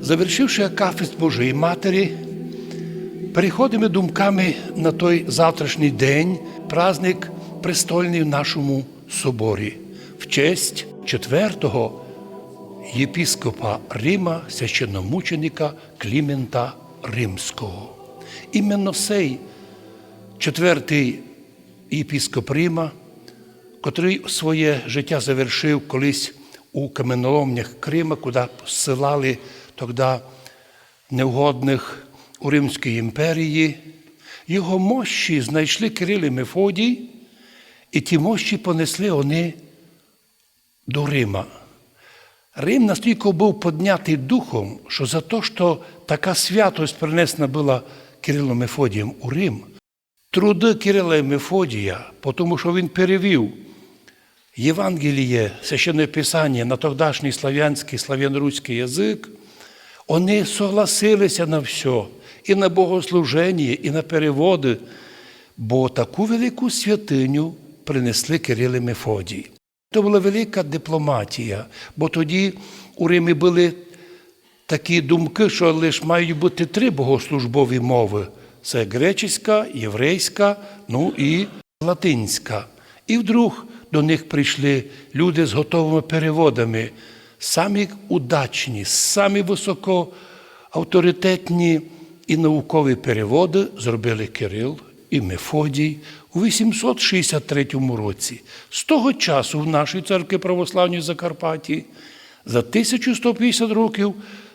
Завершивши акафіст Божої Матері, переходимо думками на той завтрашній день, праздник престольний в нашому соборі, в честь четвертого єпіскопа Рима, священномученика Клімента Римського. Іменно цей четвертий єпіскоп Рима, котрий своє життя завершив колись у каменоломнях Крима, куди посилали тоді невгодних у Римській імперії, його мощі знайшли Кирил і Мефодій, і ті мощі понесли вони до Рима. Рим настільки був піднятий духом, що за те, що така святость принесена була Кирилом Мефодієм у Рим, труди Кирила і Мефодія, тому що він перевів Євангеліє, священне Писання на тогдашній славянський, славяно-руський язик, вони согласилися на все, і на богослуження, і на переводи, бо таку велику святиню принесли Кирил і Мефодій. Це була велика дипломатія, бо тоді у Римі були такі думки, що лише мають бути три богослужбові мови: це гречеська, єврейська, ну і латинська. І вдруг до них прийшли люди з готовими переводами, самі удачні, самі високоавторитетні і наукові переводи зробили Кирил і Мефодій у 863 році. З того часу в нашій церкві православній Закарпатті за 1150 років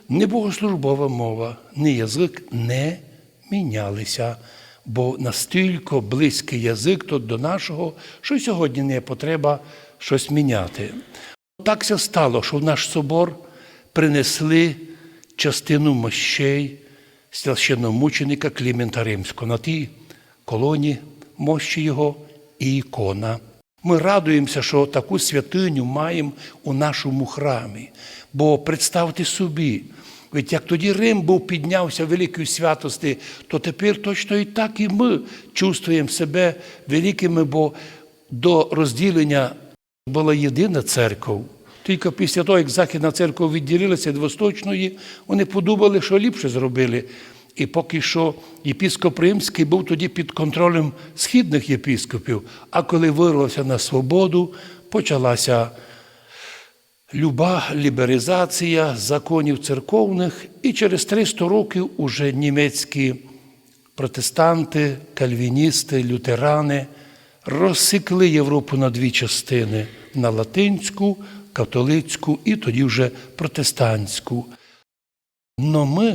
ні богослужбова мова, ні язик не мінялися, бо настільки близький язик тут до нашого, що сьогодні не є потреба щось міняти. Так ся стало, що в наш собор принесли частину мощей священномученика Клімента Римського на тій колоні мощі його і ікона. Ми радуємося, що таку святиню маємо у нашому храмі. Бо представте собі, ведь як тоді Рим був піднявся великої святості, то тепер точно і так і ми чувствуємо себе великими, бо до розділення була єдина церква. Тільки після того, як Західна церква відділилася від Восточної, вони подумали, що ліпше зробили. І поки що єпіскоп Римський був тоді під контролем східних єпіскопів, а коли вирвався на свободу, почалася люба лібералізація законів церковних, і через 300 років уже німецькі протестанти, кальвіністи, лютерани розсікли Європу на дві частини на латинську, католицьку і тоді вже протестантську. Но ми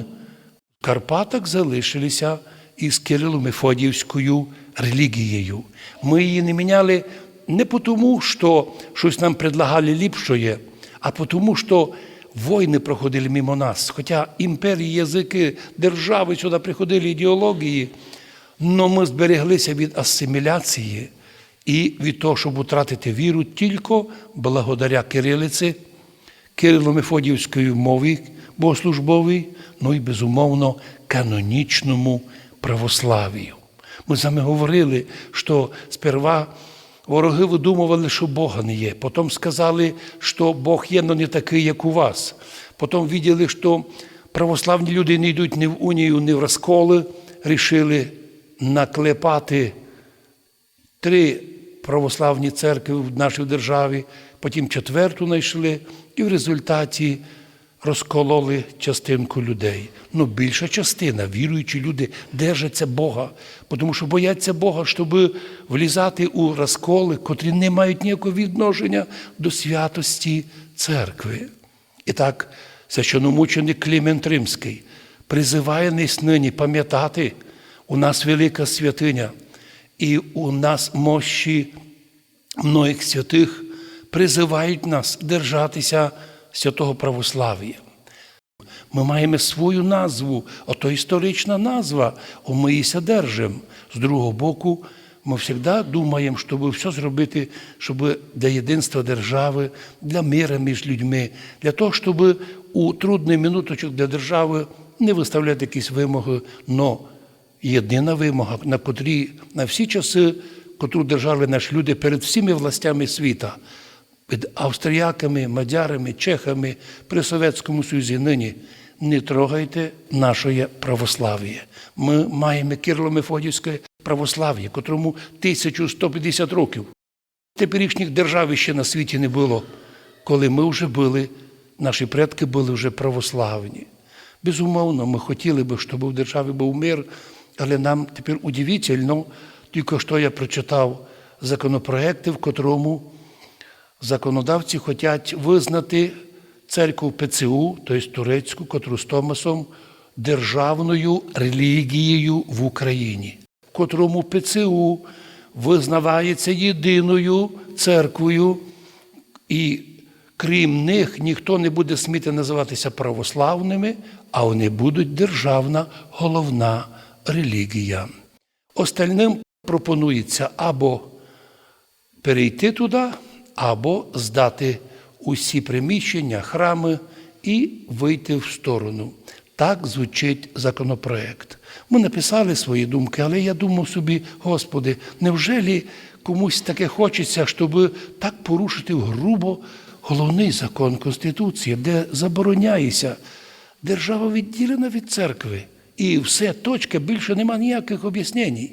в Карпатах залишилися із Кирило-Мефодіївською релігією. Ми її не міняли не тому, що щось нам предлагали ліпшоє, а тому, що війни проходили мимо нас. Хоча імперії, язики, держави сюди приходили ідеології, але ми збереглися від асиміляції і від того, щоб втратити віру тільки благодаря кирилиці, Кирило-Мефодіївської мові богослужбовій, ну і безумовно канонічному православію. Ми з вами говорили, що сперва вороги видумували, що Бога не є. Потім сказали, що Бог є, але не такий, як у вас. Потім виділи, що православні люди не йдуть ні в унію, ні в розколи, рішили наклепати три православні церкви в нашій державі, потім четверту знайшли, і в результаті розкололи частинку людей. Ну, більша частина, віруючі люди, держаться Бога, тому що бояться Бога, щоб влізати у розколи, котрі не мають ніякого відношення до святості церкви. І так, священомученик Клімент Римський призиває нас нині пам'ятати, у нас велика святиня, і у нас мощі многих святих призивають нас держатися святого православ'я. Ми маємо свою назву, ото історична назва, о ми її держимо. З другого боку, ми завжди думаємо, щоб все зробити, щоб для єдинства держави, для мира між людьми, для того, щоб у трудний минуточок для держави не виставляти якісь вимоги, єдина вимога, на котрій на всі часи, котру держали наші люди перед всіма властями світа, під австріяками, мадярами, чехами при Совєтському Союзі нині не трогайте нашої православ'я. Ми маємо Кирло-Мефодівське православ'я, котрому 1150 років. Теперішніх держав ще на світі не було, коли ми вже були, наші предки були вже православні. Безумовно, ми хотіли би, щоб в державі був мир, але нам тепер удивительно, тільки що я прочитав законопроекти, в котрому законодавці хочуть визнати церкву ПЦУ, тобто турецьку, котру з Томасом, державною релігією в Україні, в котрому ПЦУ визнавається єдиною церквою, і крім них ніхто не буде сміти називатися православними, а вони будуть державна головна релігія. Остальним пропонується або перейти туди, або здати усі приміщення, храми і вийти в сторону. Так звучить законопроект. Ми написали свої думки, але я думав собі, Господи, невже комусь таке хочеться, щоб так порушити грубо головний закон Конституції, де забороняється держава відділена від церкви. І все, точка, більше нема ніяких об'яснень.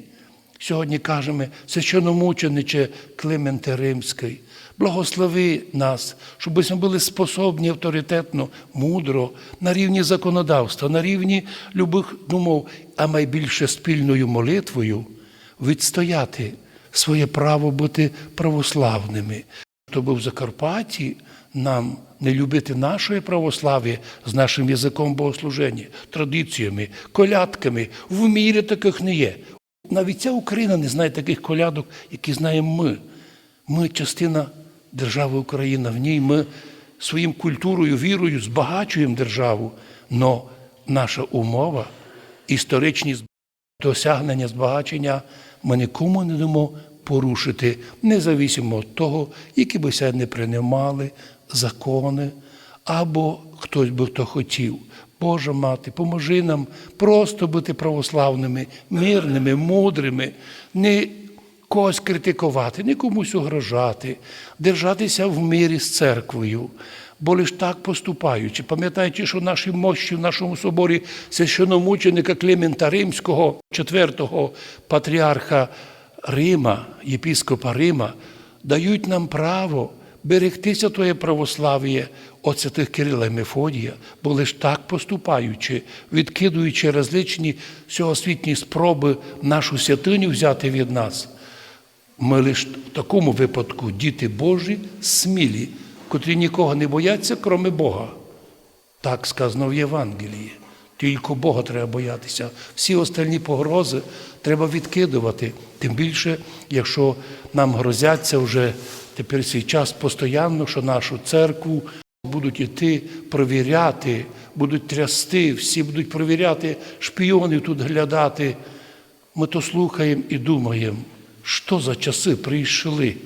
Сьогодні кажемо, священномучениче Клименте Римський, благослови нас, щоб ми були способні авторитетно, мудро, на рівні законодавства, на рівні любих думов, а найбільше спільною молитвою відстояти своє право бути православними. Щоб в Закарпатті нам не любити нашої православ'я з нашим язиком богослуження, традиціями, колядками, в мірі таких не є. Навіть ця Україна не знає таких колядок, які знаємо ми. Ми частина держави Україна. В ній ми своїм культурою, вірою збагачуємо державу. Но наша умова, історичні досягнення, збагачення ми нікому не дамо порушити, независимо від того, які би не приймали закони, або хтось би хто хотів. Божа мати, поможи нам просто бути православними, мирними, мудрими, не когось критикувати, не комусь угрожати, держатися в мирі з церквою. Бо лиш так поступаючи, пам'ятаючи, що наші мощі в нашому соборі священомученика Климента Римського, четвертого патріарха Рима, єпіскопа Рима, дають нам право берегтися твоє православ'я от святих Кирила і Мефодія, бо лиш так поступаючи, відкидуючи различні всеосвітні спроби нашу святиню взяти від нас, ми лише в такому випадку діти Божі смілі, котрі нікого не бояться, кроме Бога. Так сказано в Євангелії. Тільки Бога треба боятися. Всі остальні погрози треба відкидувати. Тим більше, якщо нам грозяться вже тепер цей час постійно, що нашу церкву будуть іти провіряти, будуть трясти, всі будуть провіряти, шпіони тут глядати. Ми то слухаємо і думаємо, що за часи прийшли.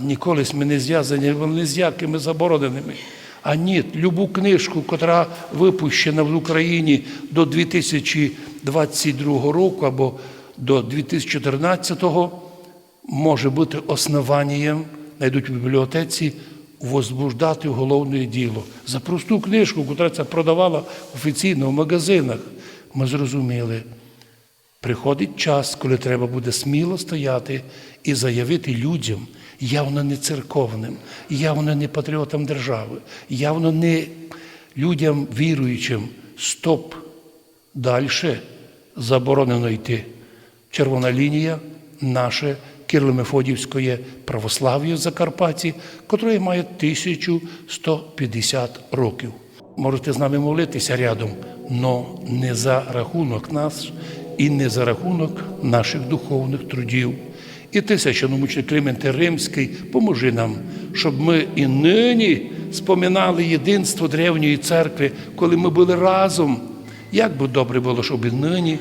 Ніколи ми не зв'язані вони з якими забороненими. А ні, любу книжку, яка випущена в Україні до 2022 року або до 2014, може бути основанням, знайдуть в бібліотеці, возбуждати уголовне діло. За просту книжку, яка це продавала офіційно в магазинах, ми зрозуміли. Приходить час, коли треба буде сміло стояти і заявити людям, явно не церковним, явно не патріотам держави, явно не людям віруючим, стоп, далі заборонено йти. Червона лінія наше Кирло-Мефодівське православ'я в Закарпатті, котре має 1150 років. Можете з нами молитися рядом, але не за рахунок нас і не за рахунок наших духовних трудів. І ти, священомучник Клименте Римський, поможи нам, щоб ми і нині споминали єдинство древньої церкви, коли ми були разом. Як би добре було, щоб і нині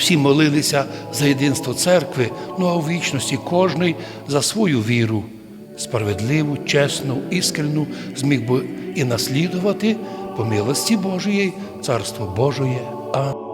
всі молилися за єдинство церкви, ну а у вічності кожний за свою віру, справедливу, чесну, іскрену, зміг би і наслідувати по милості Божої, Царство Божої. Амінь.